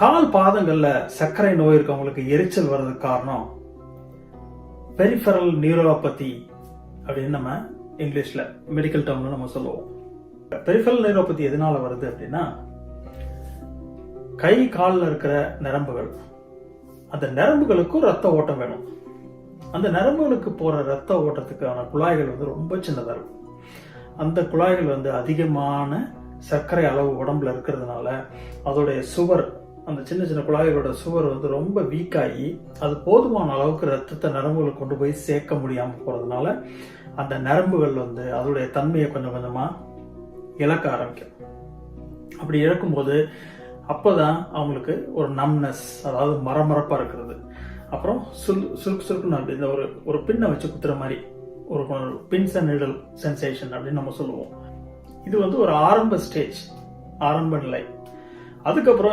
கால் பாதங்கள்ல சர்க்கரை நோய் இருக்கவங்களுக்கு எரிச்சல் வர்றதுக்கு காரணம் பெரிஃபரல் நியூரோபதி அப்படின்னு நம்ம இங்கிலீஷ்ல மெடிக்கல் டேர்ம்ல நம்ம சொல்லுவோம். பெரிஃபரல் நியூரோபதி எதனால வருது அப்படின்னா கை காலில் இருக்கிற நரம்புகள் அந்த நரம்புகளுக்கும் ரத்த ஓட்டம் வேணும். அந்த நரம்புகளுக்கு போற ரத்த ஓட்டத்துக்கான குழாய்கள் வந்து ரொம்ப சின்னதாக இருக்கும். அந்த குழாய்கள் வந்து அதிகமான சர்க்கரை அளவு உடம்புல இருக்கிறதுனால அதோடைய சுவர் அந்த சின்ன சின்ன குழாய்களோட சுவர் வந்து ரொம்ப வீக்காகி அது போதுமான அளவுக்கு ரத்தத்தை நரம்புகளை கொண்டு போய் சேர்க்க முடியாமல் போகிறதுனால அந்த நரம்புகள் வந்து அதோடைய தன்மையை கொஞ்சம் கொஞ்சமாக இழக்க ஆரம்பிக்கும். அப்படி இழக்கும்போது அப்போதான் அவங்களுக்கு ஒரு நம்னஸ் அதாவது மரமரப்பாக இருக்கிறது. அப்புறம் சுல் சுருக்கு சுருக்குன்னு அப்படி இந்த ஒரு ஒரு பின்னை வச்சு குத்துற மாதிரி ஒரு பின்ஸ் அண்ட் நிடல் சென்சேஷன் அப்படின்னு நம்ம சொல்லுவோம். இது வந்து ஒரு ஆரம்ப ஸ்டேஜ் ஆரம்ப நிலை. அதுக்கப்புறம்